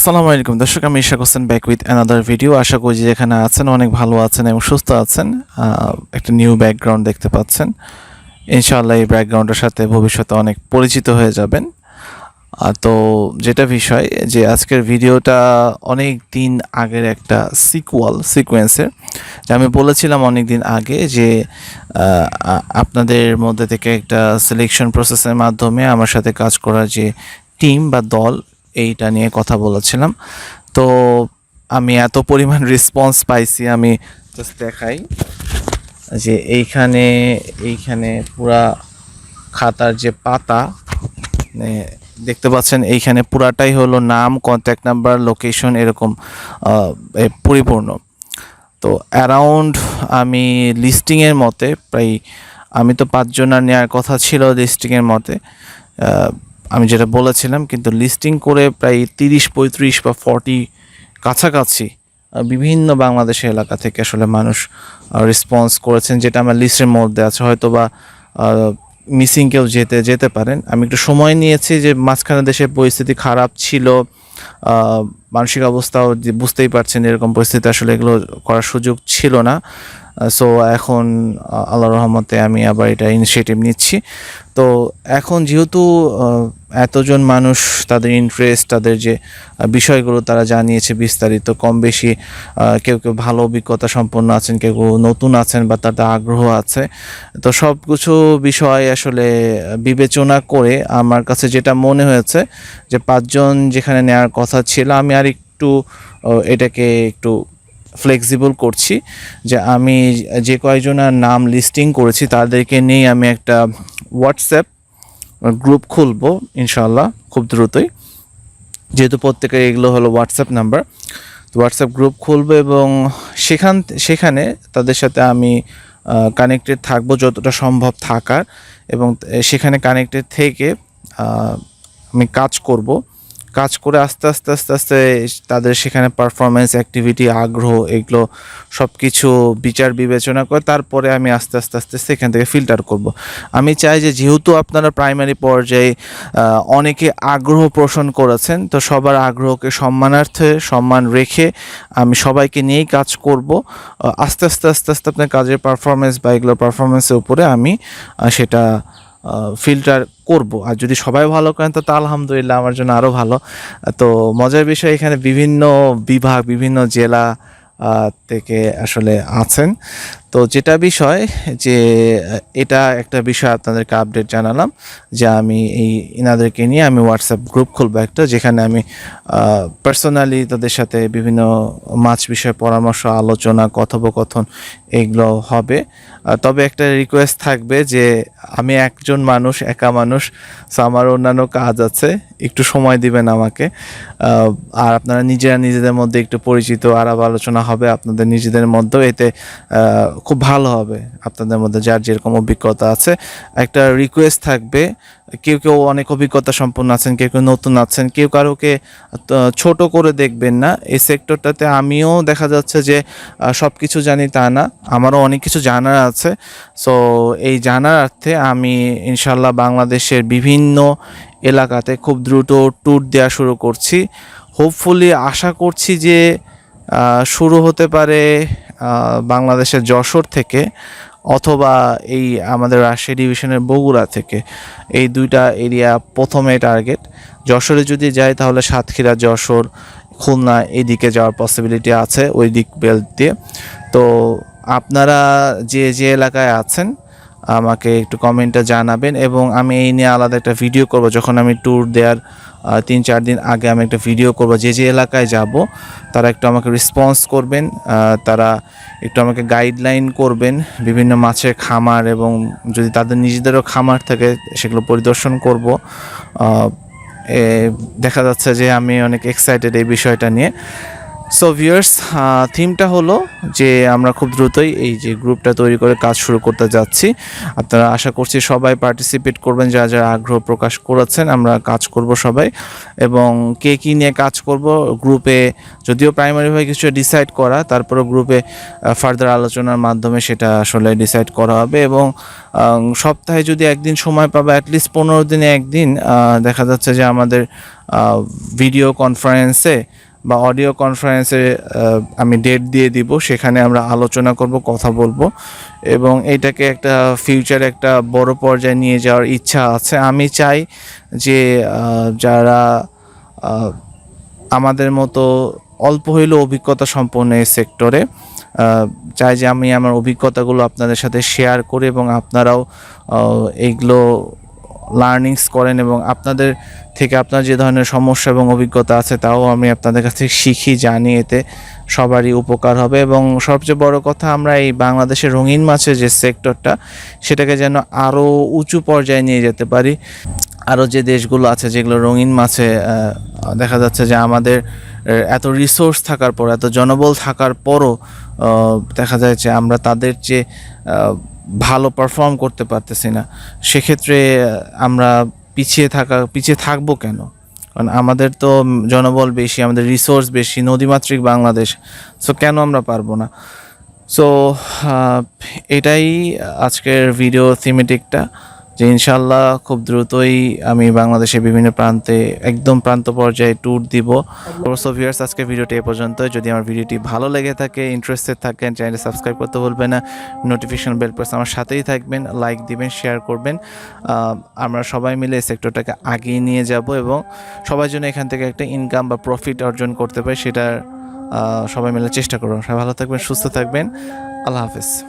আসসালামু আলাইকুম। দর্শক, আমি Ishaq Hossain back with another video আশা করি যেখানে আছেন অনেক ভালো আছেন এবং সুস্থ আছেন। একটা নিউ ব্যাকগ্রাউন্ড দেখতে পাচ্ছেন। ইনশাআল্লাহ এই ব্যাকগ্রাউন্ডের সাথে ভবিষ্যতে অনেক পরিচিত হয়ে যাবেন। তো যেটা বিষয়, যে আজকের ভিডিওটা অনেক দিন আগের একটা সিকুয়াল সিকোয়েন্সের যে আমি বলেছিলাম অনেক দিন আগে যে আপনাদের মধ্যে থেকে একটা সিলেকশন প্রসেসের মাধ্যমে আমার সাথে কাজ করার যে টিম বা দল এইটা নিয়ে কথা বলেছিলাম। তো আমি এত পরিমাণ রেসপন্স পাইছি, আমি দেখাই। যে এইখানে এইখানে পুরা খাতার যে পাতা মানে দেখতে পাচ্ছেন, এইখানে পুরাটাই হলো নাম কন্ট্যাক্ট নাম্বার লোকেশন এরকম পরিপূর্ণ। তো অ্যারাউন্ড আমি লিস্টিংয়ের মতে, প্রায় আমি তো পাঁচজনের নেওয়ার কথা ছিল লিস্টিংয়ের মতে আমি যেটা বলেছিলাম, কিন্তু লিস্টিং করে প্রায় তিরিশ, পঁয়ত্রিশ বা ফর্টি কাছাকাছি বিভিন্ন বাংলাদেশের এলাকা থেকে আসলে মানুষ রেসপন্স করেছেন, যেটা আমার লিস্টের মধ্যে আছে। হয়তো বা মিসিং কেউ যেতে যেতে পারেন। আমি একটু সময় নিয়েছি যে মাঝখানে দেশের পরিস্থিতি খারাপ ছিল মানসিক অবস্থাও বুঝতেই পারছেন এরকম পরিস্থিতি আসলে এগুলো করার সুযোগ ছিল না। সো এখন আল্লাহ রহমতে আমি আবার এটা ইনিশিয়েটিভ নিচ্ছি। তো এখন যেহেতু এতজন মানুষ তাদের ইন্টারেস্ট তাদের যে বিষয়গুলো তারা জানিয়েছে বিস্তারিত, কম বেশি কেউ কেউ ভালো অভিজ্ঞতা সম্পন্ন আছেন, কেউ কেউ নতুন আছেন বা তাদের আগ্রহ আছে, তো সব কিছু বিষয় আসলে বিবেচনা করে আমার কাছে যেটা মনে হয়েছে যে, পাঁচজন যেখানে নেওয়ার কথা ছিল, আমি আর একটু এটাকে একটু ফ্লেক্সিবল করছি, যে আমি যে কয়েকজনের নাম লিস্টিং করেছি, তাদেরকে নিয়ে আমি একটা হোয়াটসঅ্যাপ গ্রুপ খুলবো ইনশাল্লাহ খুব দ্রুতই। যেহেতু প্রত্যেকের এগুলো হলো হোয়াটসঅ্যাপ নাম্বার তো হোয়াটসঅ্যাপ গ্রুপ খুলবো এবং সেখান, সেখানে তাদের সাথে আমি কানেক্টেড থাকব যতটা সম্ভব থাকার এবং সেখানে কানেক্টেড থেকে আমি কাজ করব। কাজ করে আস্তে আস্তে আস্তে আস্তে তাদের সেখানে পারফরমেন্স অ্যাক্টিভিটি আগ্রহ এগুলো সব কিছু বিচার, বিবেচনা করে তারপরে আমি আস্তে আস্তে আস্তে সেখান থেকে ফিল্টার করব। আমি চাই যে যেহেতু আপনারা প্রাইমারি পর্যায়ে অনেকে আগ্রহ পোষণ করেছেন, তো সবার আগ্রহকে সম্মানার্থে, সম্মান রেখে আমি সবাইকে নিয়েই কাজ করব। আস্তে আস্তে আস্তে আস্তে আপনার কাজের পারফরমেন্স বা এগুলো পারফরমেন্সের উপরে আমি সেটা ফিল্টার করব। আর যদি সবাই ভালো করেন, তো তা আলহামদুলিল্লাহ আমার জন্য আরও ভালো। তো মজার বিষয় এখানে বিভিন্ন বিভাগ, বিভিন্ন জেলা থেকে আসলে আছেন। তো যেটা বিষয় যে, এটা একটা বিষয় আপনাদেরকে আপডেট জানালাম যে আমি এই ইনাদেরকে নিয়ে আমি হোয়াটসঅ্যাপ গ্রুপ খুলবো একটা, যেখানে আমি পার্সোনালি তাদের সাথে বিভিন্ন মাছ বিষয়ে পরামর্শ, আলোচনা, কথোপকথন এগুলো হবে। তবে একটা রিকোয়েস্ট থাকবে যে, আমি একজন মানুষ, একা মানুষ সো আমার অন্যান্য কাজ আছে, একটু সময় দিবেন আমাকে। আর আপনারা নিজেরা নিজেদের মধ্যে একটু পরিচিত, আলাপ আলোচনা হবে আপনাদের নিজেদের মধ্যেও, এতে খুব ভালো হবে। আপনাদের মধ্যে যার যেরকম অভিজ্ঞতা আছে, একটা রিকোয়েস্ট থাকবে। কেউ কেউ অনেক অভিজ্ঞতা সম্পন্ন আছেন, কেউ কেউ নতুন আছেন, কেউ কারোকে ছোট করে দেখবেন না। এই সেক্টরটাতে আমিও দেখা যাচ্ছে যে সব কিছু জানি তা না, আমারও অনেক কিছু জানার আছে। সো এই জানার অর্থে আমি ইনশাল্লাহ বাংলাদেশের বিভিন্ন এলাকাতে খুব দ্রুত ট্যুর দেওয়া শুরু করছি। হোপফুলি আশা করছি যে শুরু হতে পারে বাংলাদেশের যশোর থেকে অথবা এই আমাদের রাজশাহী ডিভিশনের বগুড়া থেকে। এই দুইটা এরিয়া প্রথমে টার্গেট যশোরে যদি যাই তাহলে সাতক্ষীরা, যশোর, খুলনা এদিকে যাওয়ার পসিবিলিটি আছে ওই দিক বেল্ট দিয়ে। তো আপনারা যে যে এলাকায় আছেন, আমাকে একটু কমেন্টে জানাবেন এবং আমি এই নিয়ে আলাদা একটা ভিডিও করব। যখন আমি ট্যুর দেওয়ার তিন, চার দিন আগে আমি একটা ভিডিও করব, যে যে এলাকায় যাব, তারা একটু আমাকে রেসপন্স করবেন তারা একটু আমাকে গাইডলাইন করবেন, বিভিন্ন মাছের খামার এবং যদি তাদের নিজেদেরও খামার থাকে, সেগুলো পরিদর্শন করব। দেখা যাচ্ছে যে আমি অনেক এক্সাইটেড এই বিষয়টা নিয়ে। সো ভিউয়ার্স থিমটা হলো যে আমরা খুব দ্রুতই এই যে গ্রুপটা তৈরি করে কাজ শুরু করতে যাচ্ছি। আপনারা আশা করছি সবাই পার্টিসিপেট করবেন, যারা যারা আগ্রহ প্রকাশ করেছেন, আমরা কাজ করব সবাই। এবং কে কী নিয়ে কাজ করব গ্রুপে যদিও প্রাইমারিভাবে কিছু ডিসাইড করা তারপরে গ্রুপে ফার্দার আলোচনার মাধ্যমে সেটা আসলে ডিসাইড করা হবে। এবং সপ্তাহে যদি একদিন সময় পাবে অ্যাটলিস্ট পনেরো দিনে একদিন দেখা যাচ্ছে যে আমাদের ভিডিও কনফারেন্সে বা অডিও কনফারেন্সে আমি ডেট দিয়ে দিব, সেখানে আমরা আলোচনা করব, কথা বলব। এবং এটাকে একটা ফিউচার একটা বড় পর্যায়ে নিয়ে যাওয়ার ইচ্ছা আছে। আমি চাই যে যারা আমাদের মতো অল্প হইলেও অভিজ্ঞতা সম্পন্ন এই সেক্টরে চাই যে আমি আমার অভিজ্ঞতাগুলো আপনাদের সাথে শেয়ার করি এবং আপনারাও এইগুলো লার্নিংস করেন এবং আপনাদের থেকে আপনার যে ধরনের সমস্যা এবং অভিজ্ঞতা আছে, তাও আমি আপনাদের কাছে শিখি, জানি, এতে সবারই উপকার হবে। এবং সবচেয়ে বড় কথা, আমরা এই বাংলাদেশের রঙিন মাছের যে সেক্টরটা, সেটাকে যেন আরও উঁচু পর্যায়ে নিয়ে যেতে পারি। আরও যে দেশগুলো আছে, যেগুলো রঙিন মাছে দেখা যাচ্ছে যে আমাদের এত রিসোর্স থাকার পর, এত জনবল থাকার পরও দেখা যায় যে আমরা তাদের যে ভালো পারফর্ম করতে পারতেছি না। সেক্ষেত্রে আমরা পিছিয়ে থাকা, পিছিয়ে থাকব কেন? কারণ আমাদের তো জনবল বেশি, আমাদের রিসোর্স বেশি, নদীমাতৃক বাংলাদেশ সো কেন আমরা পারব না? সো এটাই আজকের ভিডিও থিমেটিকটা যে ইনশাল্লাহ খুব দ্রুতই আমি বাংলাদেশের বিভিন্ন প্রান্তে, একদম প্রান্ত পর্যায়ে ট্যুর দিব। সো ভিউয়ার্স আজকে ভিডিওটি এ পর্যন্ত যদি আমার ভিডিওটি ভালো লেগে থাকে ইন্টারেস্টেড থাকেন চ্যানেলটি সাবস্ক্রাইব করতে ভুলবেন না নোটিফিকেশন বেল প্রেস আমার সাথেই থাকবেন লাইক দিবেন শেয়ার করবেন। আমরা সবাই মিলে এই সেক্টরটাকে আগিয়ে নিয়ে যাব এবং সবার জন্য এখান থেকে একটা ইনকাম বা প্রফিট অর্জন করতে পারি, সেটার সবাই মিলে চেষ্টা করব সবাই ভালো থাকবেন, সুস্থ থাকবেন। আল্লাহ হাফিজ।